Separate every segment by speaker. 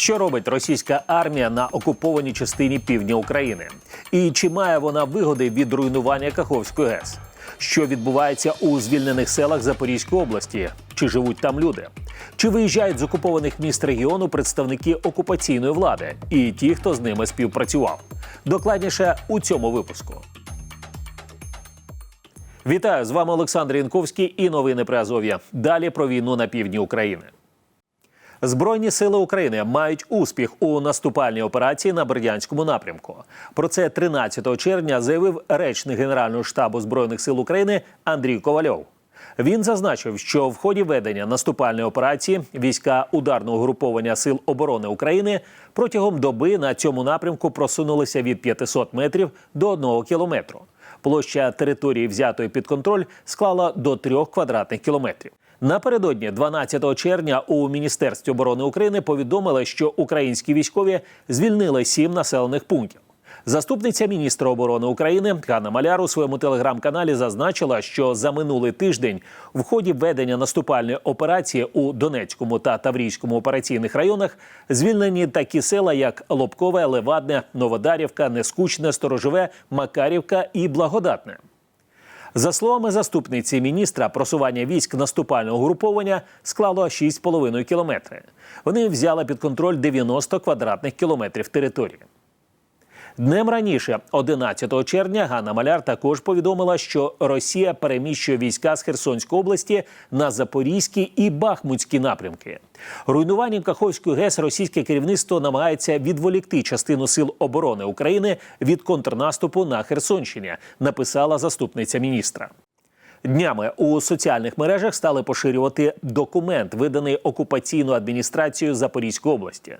Speaker 1: Що робить російська армія на окупованій частині півдня України? І чи має вона вигоди від руйнування Каховської ГЕС? Що відбувається у звільнених селах Запорізької області? Чи живуть там люди? Чи виїжджають з окупованих міст регіону представники окупаційної влади і ті, хто з ними співпрацював? Докладніше у цьому випуску. Вітаю з вами Олександр Янковський і новини при Азов'я. Далі про війну на півдні України. Збройні сили України мають успіх у наступальній операції на Бердянському напрямку. Про це 13 червня заявив речник Генерального штабу збройних сил України Андрій Ковальов. Він зазначив, що в ході ведення наступальної операції війська ударного груповання сил оборони України протягом доби на цьому напрямку просунулися від 500 метрів до 1 кілометру. Площа території, взятої під контроль, склала до 3 квадратних кілометрів. Напередодні, 12 червня, у Міністерстві оборони України повідомили, що українські військові звільнили сім населених пунктів. Заступниця міністра оборони України Ганна Маляр у своєму телеграм-каналі зазначила, що за минулий тиждень в ході ведення наступальної операції у Донецькому та Таврійському операційних районах звільнені такі села, як Лобкове, Левадне, Новодарівка, Нескучне, Сторожове, Макарівка і Благодатне. За словами заступниці міністра, просування військ наступального груповання склало 6,5 кілометри. Вони взяли під контроль 90 квадратних кілометрів території. Днем раніше, 11 червня, Ганна Маляр також повідомила, що Росія переміщує війська з Херсонської області на Запорізький і Бахмутські напрямки. Руйнуванням Каховської ГЕС російське керівництво намагається відволікти частину сил оборони України від контрнаступу на Херсонщині, написала заступниця міністра. Днями у соціальних мережах стали поширювати документ, виданий окупаційною адміністрацією Запорізької області.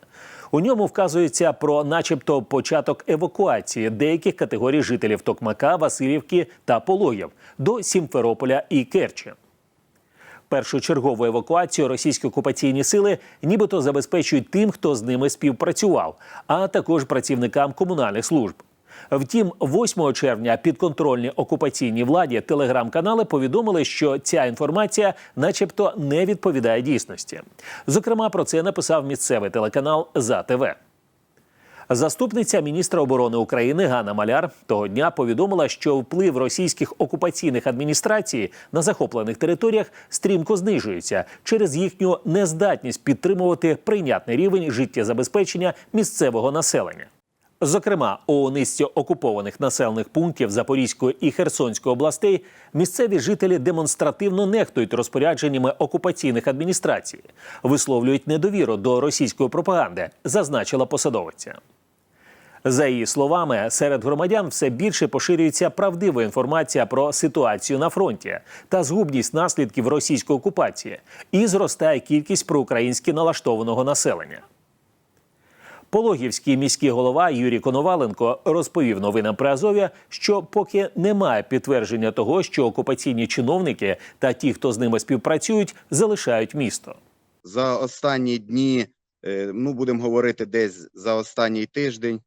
Speaker 1: У ньому вказується про, начебто, початок евакуації деяких категорій жителів Токмака, Васильівки та Пологів до Сімферополя і Керчі. Першочергову евакуацію російські окупаційні сили нібито забезпечують тим, хто з ними співпрацював, а також працівникам комунальних служб. Втім, 8 червня підконтрольні окупаційній владі телеграм-канали повідомили, що ця інформація, начебто, не відповідає дійсності. Зокрема, про це написав місцевий телеканал «За ТВ». Заступниця міністра оборони України Ганна Маляр того дня повідомила, що вплив російських окупаційних адміністрацій на захоплених територіях стрімко знижується через їхню нездатність підтримувати прийнятний рівень життєзабезпечення місцевого населення. Зокрема, у низці окупованих населених пунктів Запорізької і Херсонської областей місцеві жителі демонстративно нехтують розпорядженнями окупаційних адміністрацій, висловлюють недовіру до російської пропаганди, зазначила посадовиця. За її словами, серед громадян все більше поширюється правдива інформація про ситуацію на фронті та згубність наслідків російської окупації, і зростає кількість проукраїнськи налаштованого населення. Пологівський міський голова Юрій Коноваленко розповів новинам при Азові, що поки немає підтвердження того, що окупаційні чиновники та ті, хто з ними співпрацюють, залишають місто.
Speaker 2: за останні дні, е, ну будемо говорити, десь за останній тиждень,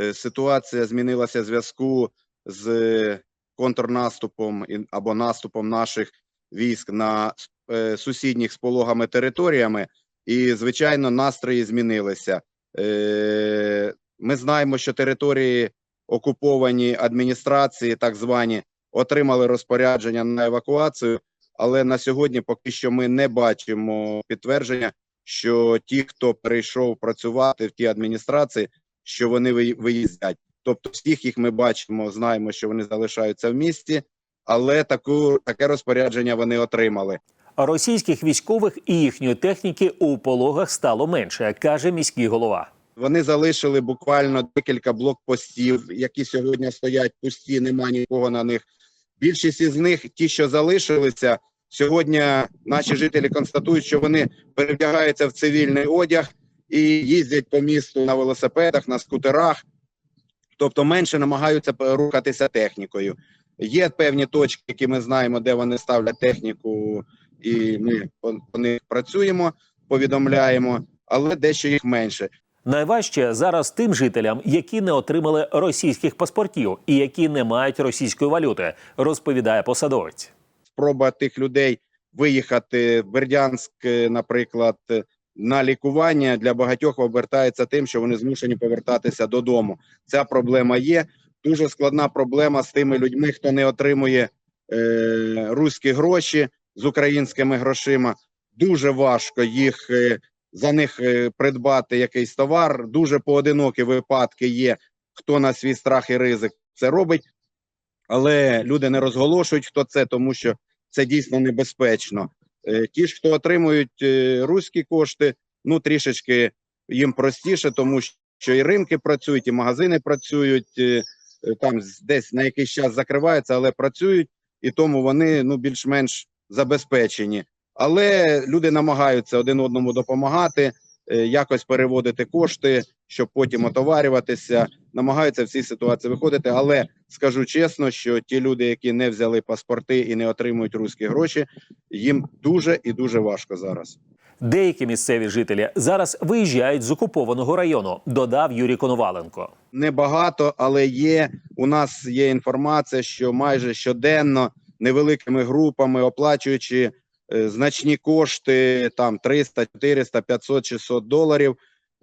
Speaker 2: е, ситуація змінилася в зв'язку з контрнаступом або наступом наших військ на е, сусідніх з пологами територіями, і звичайно, настрої змінилися. Е, Ми знаємо, що території окуповані адміністрації, так звані, отримали розпорядження на евакуацію. Але на сьогодні поки що ми не бачимо підтвердження, що ті, хто перейшов працювати в ті адміністрації, що вони ви- виїздять. Тобто, всіх їх ми бачимо, знаємо, що вони залишаються в місті, але таку таке розпорядження вони отримали.
Speaker 1: Російських військових і їхньої техніки у пологах стало менше, каже міський голова.
Speaker 2: Вони залишили буквально декілька блокпостів, які сьогодні стоять пусті, нема нікого на них. Більшість із них, ті, що залишилися, сьогодні наші жителі констатують, що вони перевдягаються в цивільний одяг і їздять по місту на велосипедах, на скутерах, тобто менше намагаються рухатися технікою. Є певні точки, які ми знаємо, де вони ставлять техніку, і ми по, по них працюємо, повідомляємо, але дещо їх менше.
Speaker 1: Найважче зараз тим жителям, які не отримали російських паспортів і які не мають російської валюти, розповідає посадовець.
Speaker 2: спроба тих людей виїхати в Бердянськ, е, наприклад, е, на лікування для багатьох обертається тим, що вони змушені повертатися додому. Ця проблема є. Дуже складна проблема з тими людьми, хто не отримує е, руські гроші з українськими грошима. Дуже важко їх е, за них е, придбати якийсь товар. Дуже поодинокі випадки є, хто на свій страх і ризик це робить, але люди не розголошують, хто це, тому що це дійсно небезпечно. Е, Ті ж, хто отримують руські кошти, ну трішечки їм простіше, тому що і ринки працюють, і магазини працюють. Там десь на якийсь час закриваються, але працюють, і тому вони ну більш-менш забезпечені. Але люди намагаються один одному допомагати, е, якось переводити кошти, щоб потім отоварюватися. Намагаються в цій ситуації виходити. Але скажу чесно, що ті люди, які не взяли паспорти і не отримують руські гроші, їм дуже і дуже важко зараз.
Speaker 1: Деякі місцеві жителі зараз виїжджають з окупованого району, додав Юрій Коноваленко.
Speaker 2: Небагато, але є. У нас є інформація, що майже щоденно невеликими групами, оплачуючи е, значні кошти, там 300, 400, 500, 600 доларів,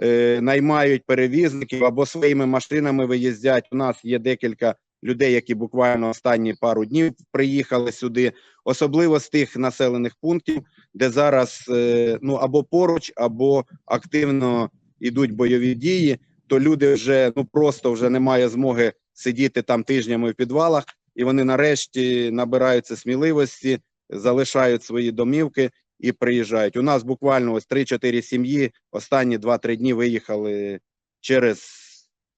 Speaker 2: е, наймають перевізників або своїми машинами виїздять. У нас є декілька людей, які буквально останні пару днів приїхали сюди, особливо з тих населених пунктів, де зараз е, ну або поруч, або активно йдуть бойові дії то люди вже ну просто вже немає змоги сидіти там тижнями в підвалах, і вони нарешті набираються сміливості, залишають свої домівки і приїжджають. У нас буквально ось 3-4 сім'ї останні 2-3 дні виїхали через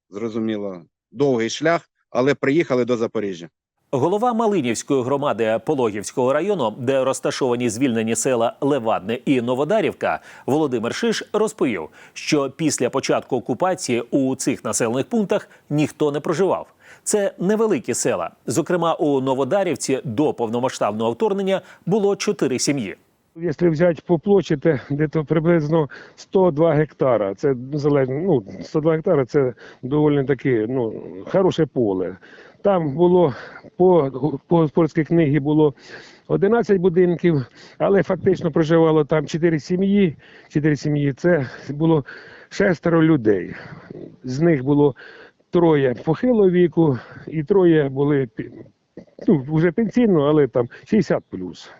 Speaker 2: зрозуміло довгий шлях, але приїхали до Запоріжжя.
Speaker 1: Голова Малинівської громади Пологівського району, де розташовані звільнені села Левадне і Новодарівка, Володимир Шиш розповів, що після початку окупації у цих населених пунктах ніхто не проживав. Це невеликі села. Зокрема, у Новодарівці до повномасштабного вторгнення було чотири сім'ї.
Speaker 3: Якщо взяти по площі, це десь приблизно 102 гектара. Це залежно, ну, 102 гектара це доволі таки ну, хороше поле. Там було по, по господарській книгі було 11 будинків, але фактично проживало там 4 сім'ї. 4 сім'ї це було шестеро людей. З них було троє похилого віку, і троє були ну, вже пенсійно, але там 60 плюс.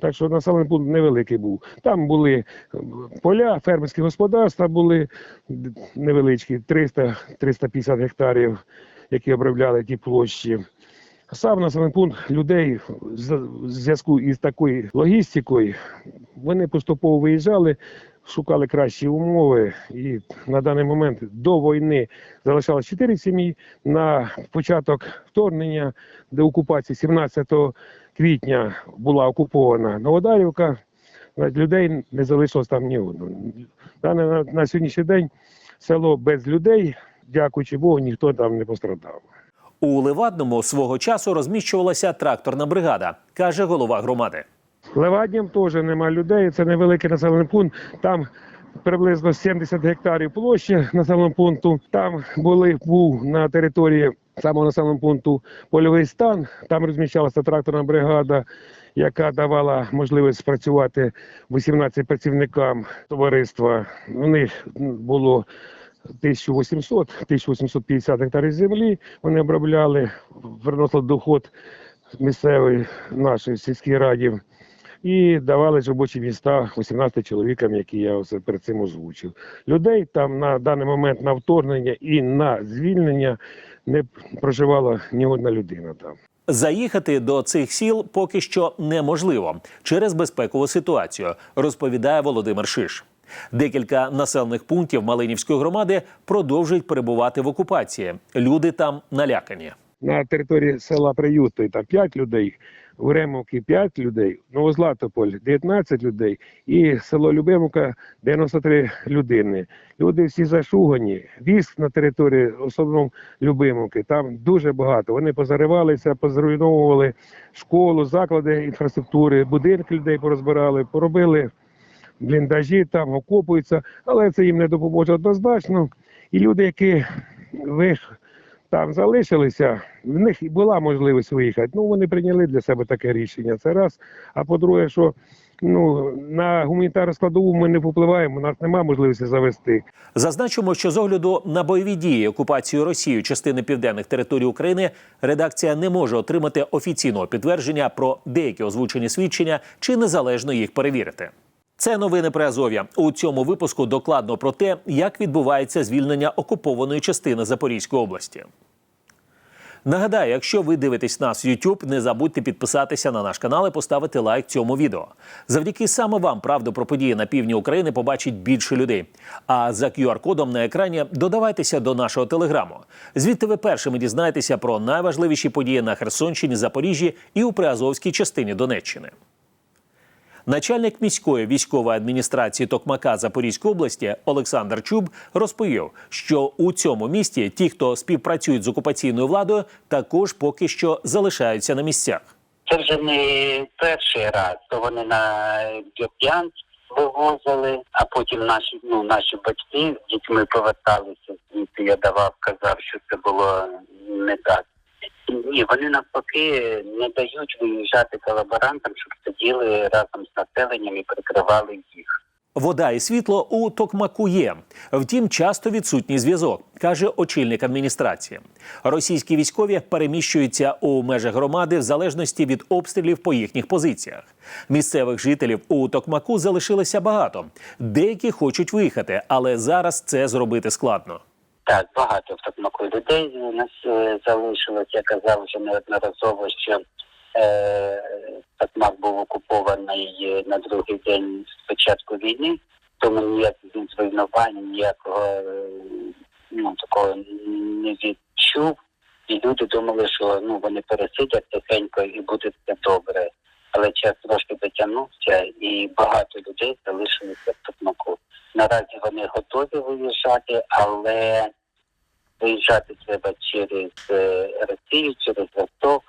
Speaker 3: Так що населений пункт невеликий був. Там були е, поля, фермерські господарства були невеличкі, 300-350 гектарів, які обробляли ті площі. Сам населений пункт людей в зв'язку із такою логістикою, вони поступово виїжджали, шукали кращі умови. І на даний момент до війни залишалось 4 сім'ї. На початок вторгнення до окупації 17 квітня була окупована Новодарівка. Людей не залишилось там ні одного. На, на сьогоднішній день село без людей, дякуючи Богу, ніхто там не пострадав.
Speaker 1: У Левадному свого часу розміщувалася тракторна бригада, каже голова громади.
Speaker 3: Левадням теж нема людей, це невеликий населений пункт. Там приблизно 70 гектарів площі населеного пункту. Там були був на території самого населеного пункту польовий стан. Там розміщалася тракторна бригада, яка давала можливість спрацювати 18 працівникам товариства. У них було 1800-1850 гектарів землі. Вони обробляли, приносили доход місцевий нашій сільській раді. І давали ж робочі міста 18 чоловікам, які я перед цим озвучив. Людей там на даний момент на вторгнення і на звільнення не проживала ні одна людина там.
Speaker 1: Заїхати до цих сіл поки що неможливо через безпекову ситуацію, розповідає Володимир Шиш. Декілька населених пунктів Малинівської громади продовжують перебувати в окупації. Люди там налякані.
Speaker 3: На території села Приюти там 5 людей, у Ремовки 5 людей, Новозлатополь 19 людей і село Любимовка 93 людини. Люди всі зашугані. Віск на території, особливо Любимовки, там дуже багато. Вони позаривалися, позруйновували школу, заклади інфраструктури, будинки людей порозбирали, поробили бліндажі, там окопуються, але це їм не допоможе однозначно. І люди, які ви там залишилися, в них і була можливість виїхати. Ну вони прийняли для себе таке рішення. Це раз. А по-друге, що Ну на гуманітарну складову ми не попливаємо, у нас немає можливості завести.
Speaker 1: Зазначимо, що з огляду на бойові дії окупацію Росією частини південних територій України редакція не може отримати офіційного підтвердження про деякі озвучені свідчення чи незалежно їх перевірити. Це новини при Азов'я. У цьому випуску докладно про те, як відбувається звільнення окупованої частини Запорізької області. Нагадаю, якщо ви дивитесь нас в YouTube, не забудьте підписатися на наш канал і поставити лайк цьому відео. Завдяки саме вам правду про події на півдні України побачить більше людей. А за QR-кодом на екрані додавайтеся до нашого телеграму. Звідти ви першими дізнаєтеся про найважливіші події на Херсонщині, Запоріжжі і у Приазовській частині Донеччини. Начальник міської військової адміністрації Токмака Запорізької області Олександр Чуб розповів, що у цьому місті ті, хто співпрацюють з окупаційною владою, також поки що залишаються на місцях.
Speaker 4: Це вже не перший раз, то вони на Дьоп'янськ вивозили, а потім наші ну наші батьки з дітьми поверталися звідти. Я давав, казав, що це було не так. Ні, вони навпаки не дають виїжджати колаборантам, щоб сиділи разом з населенням і прикривали їх.
Speaker 1: Вода і світло у Токмаку є. Втім, часто відсутній зв'язок, каже очільник адміністрації. Російські військові переміщуються у межах громади в залежності від обстрілів по їхніх позиціях. Місцевих жителів у Токмаку залишилося багато. Деякі хочуть виїхати, але зараз це зробити складно.
Speaker 4: Так, багато в Токмаку людей у нас е, залишилось. Я казав вже неодноразово, що е, Токмак був окупований е, на другий день з початку війни, тому ніяких він зруйнувань, ніякого е, ну, такого не відчув. І люди думали, що ну вони пересидять тихенько і буде все добре. Але час трошки дотягнувся, і багато людей залишилися в Токмаку. Наразі вони готові виїжджати, але виїжджати треба через е, Росію, через Ростов,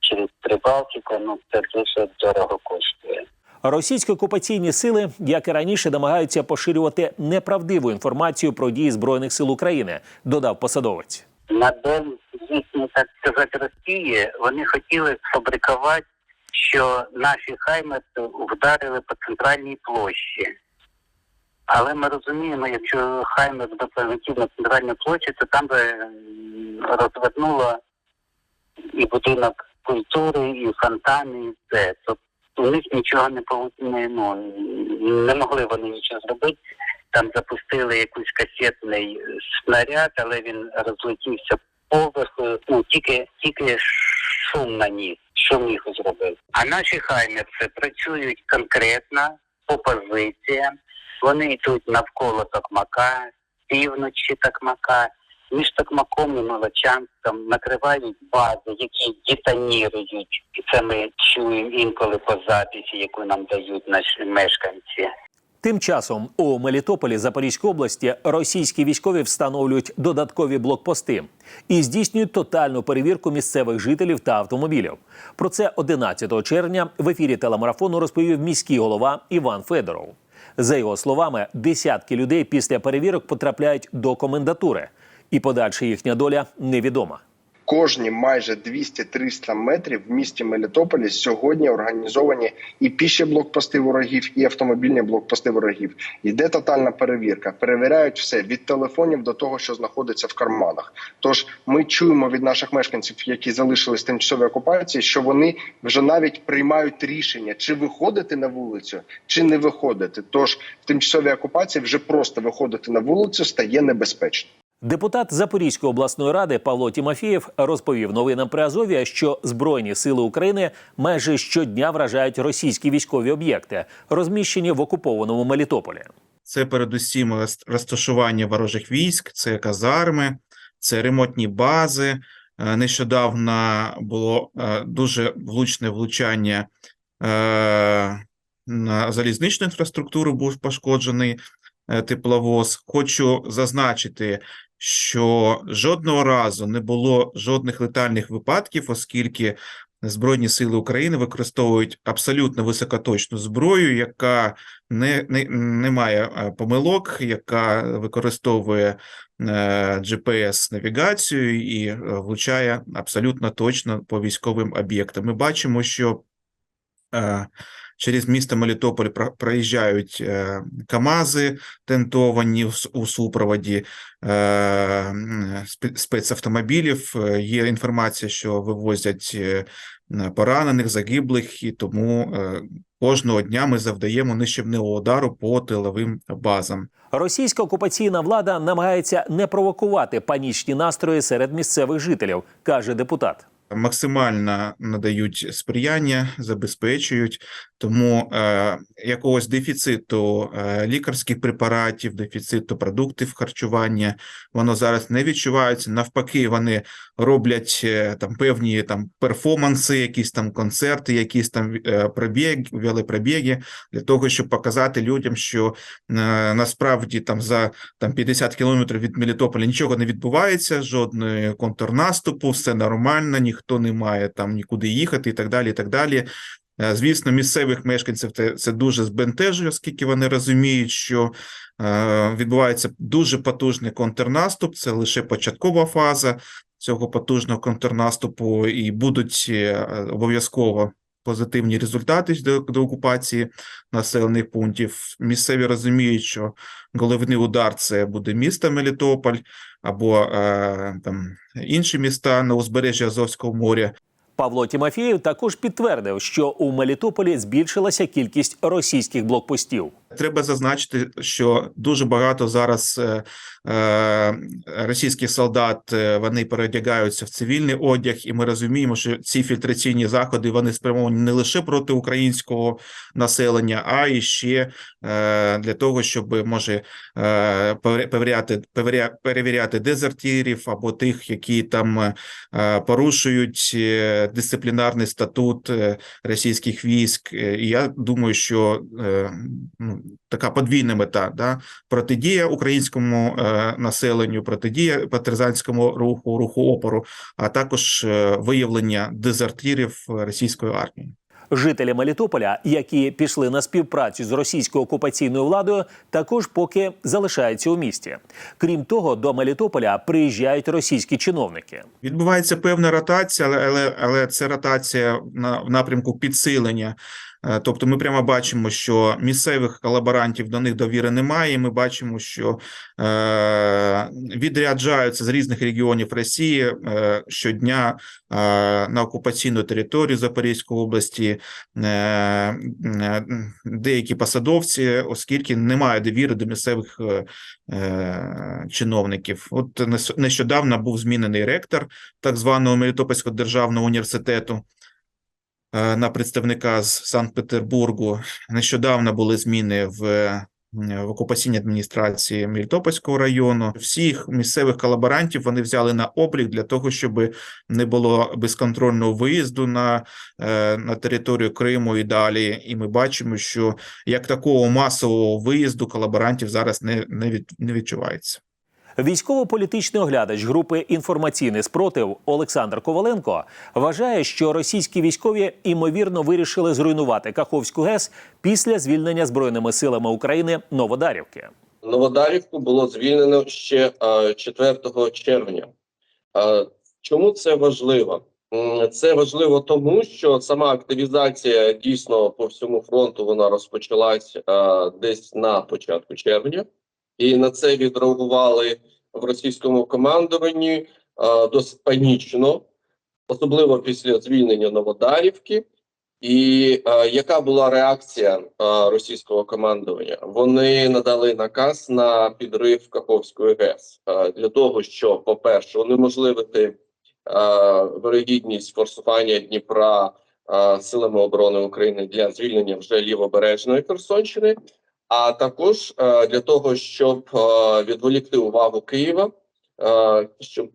Speaker 4: через Прибалтику. Ну це дуже дорого коштує.
Speaker 1: Російські окупаційні сили, як і раніше, намагаються поширювати неправдиву інформацію про дії збройних сил України, додав посадовець.
Speaker 4: На день їхньої, так сказати, Росії вони хотіли сфабрикувати, що наші хаймерси вдарили по центральній площі. Але ми розуміємо, якщо Хаймер би на центральну площу, то там би розвернуло і будинок культури, і фонтани, і все. Тобто у них нічого не не, ну, не могли вони нічого зробити. Там запустили якийсь касетний снаряд, але він розлетівся поверху. Ну тільки тільки шум наніс, шум міг зробив. А наші хаймерси працюють конкретно по позиціям. Вони йдуть навколо Токмака, півночі Токмака, між Токмаком і Молочанськом накривають бази, які детонірують. І це ми чуємо інколи по записі, яку нам дають наші мешканці.
Speaker 1: Тим часом у Мелітополі Запорізької області російські військові встановлюють додаткові блокпости і здійснюють тотальну перевірку місцевих жителів та автомобілів. Про це 11 червня в ефірі телемарафону розповів міський голова Іван Федоров. За його словами, десятки людей після перевірок потрапляють до комендатури, і подальша їхня доля невідома.
Speaker 5: Кожні майже 200-300 метрів в місті Мелітополі сьогодні організовані і піші блокпости ворогів, і автомобільні блокпости ворогів. Йде тотальна перевірка. Перевіряють все від телефонів до того, що знаходиться в карманах. Тож ми чуємо від наших мешканців, які залишились в тимчасовій окупації, що вони вже навіть приймають рішення, чи виходити на вулицю, чи не виходити. Тож в тимчасовій окупації вже просто виходити на вулицю стає небезпечно.
Speaker 1: Депутат Запорізької обласної ради Павло Тімофєєв розповів новинам при Азов'я, що Збройні сили України майже щодня вражають російські військові об'єкти, розміщені в окупованому Мелітополі.
Speaker 6: Це передусім розташування ворожих військ, це казарми, це ремонтні бази. Е, Нещодавно було е, дуже влучне влучання е, на залізничну інфраструктуру, був пошкоджений тепловоз. Хочу зазначити, що жодного разу не було жодних летальних випадків, оскільки Збройні сили України використовують абсолютно високоточну зброю, яка не, не, не має е, помилок, яка використовує е, GPS-навігацію і е, влучає абсолютно точно по військовим об'єктам. Ми бачимо, що е, Через місто Мелітополь проїжджають е, КАМАЗи тентовані у супроводі е, спецавтомобілів. Е, Є інформація, що вивозять поранених, загиблих, і тому кожного дня ми завдаємо нищівного удару по тиловим базам.
Speaker 1: Російська окупаційна влада намагається не провокувати панічні настрої серед місцевих жителів, каже депутат.
Speaker 6: Максимально надають сприяння, забезпечують. Тому е, якогось дефіциту е, лікарських препаратів, дефіциту продуктів харчування, воно зараз не відчувається. Навпаки, вони роблять е, там певні там перформанси, якісь там концерти, якісь там е, пробіг, велопробіги для того, щоб показати людям, що е, насправді там за там 50 кілометрів від Мелітополя нічого не відбувається, жодної контрнаступу, все нормально, ніхто не має там нікуди їхати і так далі. і так далі. Е, Звісно, місцевих мешканців це, це дуже збентежує, оскільки вони розуміють, що е, відбувається дуже потужний контрнаступ, це лише початкова фаза цього потужного контрнаступу, і будуть е, обов'язково позитивні результати до, до окупації населених пунктів. Місцеві розуміють, що головний удар це буде місто Мелітополь або е, там інші міста на узбережжі Азовського моря.
Speaker 1: Павло Тімофєєв також підтвердив, що у Мелітополі збільшилася кількість російських блокпостів.
Speaker 6: Треба зазначити, що дуже багато зараз е, е, російських солдат е, вони переодягаються в цивільний одяг, і ми розуміємо, що ці фільтраційні заходи вони спрямовані не лише проти українського населення, а і ще для того, щоб може перевіряти, перевіря- перевіряти дезертирів або тих, які там порушують дисциплінарний статут російських військ. І я думаю, що ну, така подвійна мета да? протидія українському е, населенню, протидія партизанському руху, руху опору, а також е, виявлення дезертирів російської армії.
Speaker 1: Жителі Мелітополя, які пішли на співпрацю з російською окупаційною владою, також поки залишаються у місті. Крім того, до Мелітополя приїжджають російські чиновники.
Speaker 6: Відбувається певна ротація, але, але, але це ротація на, в напрямку підсилення. Е, Тобто ми прямо бачимо, що місцевих колаборантів до них довіри немає. Ми бачимо, що е, відряджаються з різних регіонів Росії е, щодня на окупаційну територію Запорізької області деякі посадовці, оскільки немає довіри до місцевих чиновників. От нещодавно був змінений ректор так званого Мелітопольського державного університету на представника з Санкт-Петербургу. Нещодавно були зміни в, е, в окупаційній адміністрації Мелітопольського району. Всіх місцевих колаборантів вони взяли на облік для того, щоб не було безконтрольного виїзду на, е, на територію Криму і далі. І ми бачимо, що як такого масового виїзду колаборантів зараз не, не, від, не відчувається.
Speaker 1: Військово-політичний оглядач групи інформаційний спротив Олександр Коваленко вважає, що російські військові імовірно вирішили зруйнувати Каховську ГЕС після звільнення збройними силами України Новодарівки.
Speaker 7: Новодарівку було звільнено ще е, 4 червня. Е, Чому це важливо? Це важливо тому, що сама активізація дійсно по всьому фронту вона розпочалась е, десь на початку червня, і на це відреагували в російському командуванні досить панічно, особливо після звільнення Новодарівки. І е, яка була реакція е, російського командування? Вони надали наказ на підрив Каховської ГЕС е, для того, щоб, по-перше, унеможливити е, вирогідність форсування Дніпра е, силами оборони України для звільнення вже лівобережної Херсонщини, а також е, для того, щоб е, відволікти увагу Києва. е, Щоб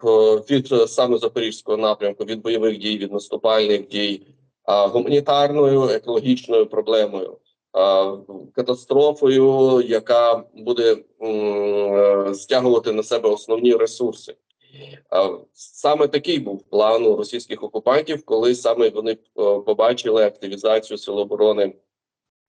Speaker 7: від саме запорізького напрямку від бойових дій, від наступальних дій гуманітарною екологічною проблемою, катастрофою, яка буде стягувати на себе основні ресурси. Саме такий був план у російських окупантів, коли саме вони побачили активізацію Сил оборони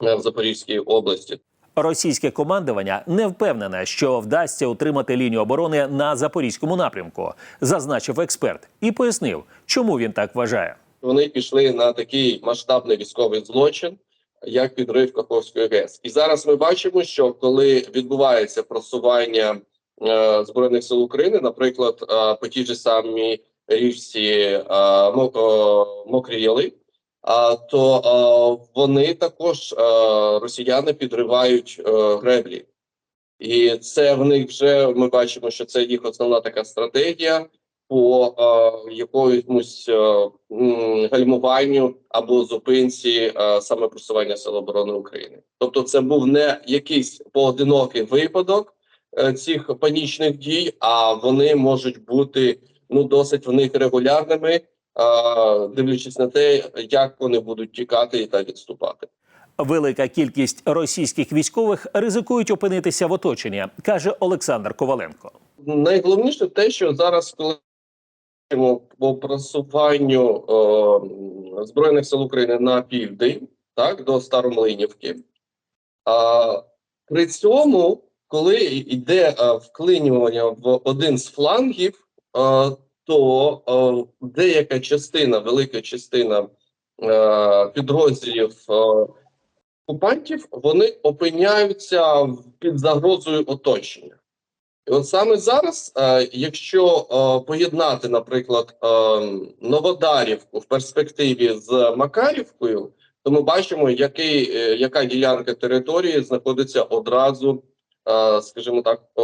Speaker 7: в Запорізькій області.
Speaker 1: Російське командування не впевнене, що вдасться утримати лінію оборони на запорізькому напрямку, зазначив експерт, і пояснив, чому він так вважає.
Speaker 7: Вони пішли на такий масштабний військовий злочин як підрив Каховської ГЕС. І зараз ми бачимо, що коли відбувається просування е, збройних сил України, наприклад, е, по тій же самій річці е, е, Мокрі Яли, то е, вони також е, росіяни підривають е, греблі. І це в них вже ми бачимо, що це їх основна така стратегія по е, якомусь е, гальмуванню або зупинці е, саме просування Сил оборони України. Тобто, це був не якийсь поодинокий випадок е, цих панічних дій, а вони можуть бути ну досить в них регулярними, е, дивлячись на те, як вони будуть тікати та відступати.
Speaker 1: Велика кількість російських військових ризикують опинитися в оточенні, каже Олександр Коваленко.
Speaker 7: найголовніше те, що зараз, коли по просуванню е, збройних сил України на південь, так до Старомлинівки, а при цьому, коли йде е, вклинювання в один з флангів, е, то е, деяка частина, велика частина е, підрозділів е, окупантів, вони опиняються під загрозою оточення. І от саме зараз, е, якщо е, поєднати, наприклад, е, Новодарівку в перспективі з Макарівкою, то ми бачимо, який, е, яка ділянка території знаходиться одразу, е, скажімо так, е,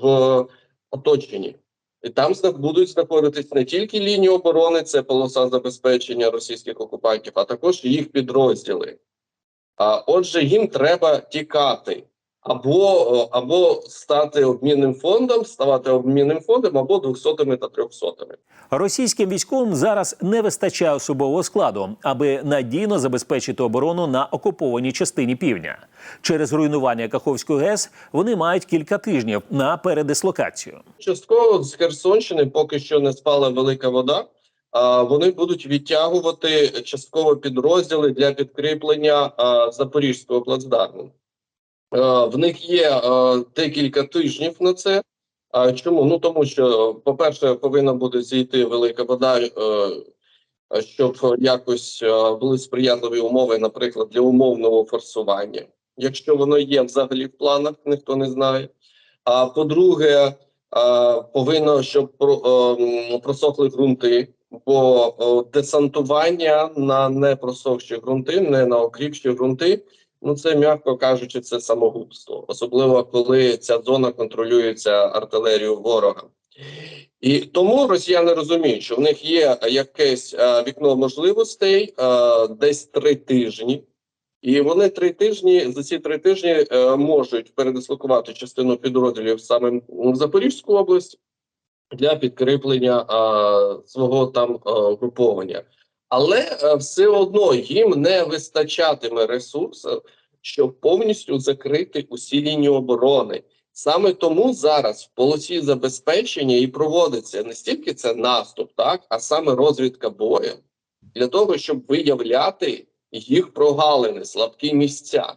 Speaker 7: в оточенні. І там будуть знаходитись не тільки лінії оборони, це полоса забезпечення російських окупантів, а також їх підрозділи. А отже, їм треба тікати або, е, або стати обмінним фондом, ставати обмінним фондом, або двохсотими та трьохсотими.
Speaker 1: Російським військовим зараз не вистачає особового складу, аби надійно забезпечити оборону на окупованій частині півдня. Через руйнування Каховської ГЕС вони мають кілька тижнів на передислокацію.
Speaker 7: Частково з Херсонщини, поки що не спала велика вода. А вони будуть відтягувати частково підрозділи для підкріплення запорізького плацдарму. Е, В них є е, декілька тижнів на це. А чому? Ну тому що, по-перше, повинна буде зійти велика вода, е, щоб якось е, були сприятливі умови, наприклад, для умовного форсування. Якщо воно є взагалі в планах, ніхто не знає. А по-друге, е, повинно, щоб про- просохли ґрунти, бо е, десантування на непросохші ґрунти, не на окріпші ґрунти, ну це м'яко кажучи, це самогубство, особливо коли ця зона контролюється артилерією ворога. І тому росіяни розуміють, що в них є якесь е, вікно можливостей, е, десь три тижні. І вони три тижні за ці три тижні е, можуть передислокувати частину підрозділів саме в Запорізьку область для підкріплення е, свого там е, груповання. Але е, все одно їм не вистачатиме ресурсів, щоб повністю закрити усі лінії оборони. Саме тому зараз в полосі забезпечення і проводиться не стільки це наступ, так а саме розвідка бою для того, щоб виявляти їх прогалини, слабкі місця.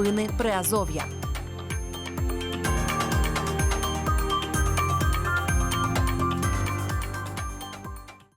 Speaker 8: Новини Приазов'я.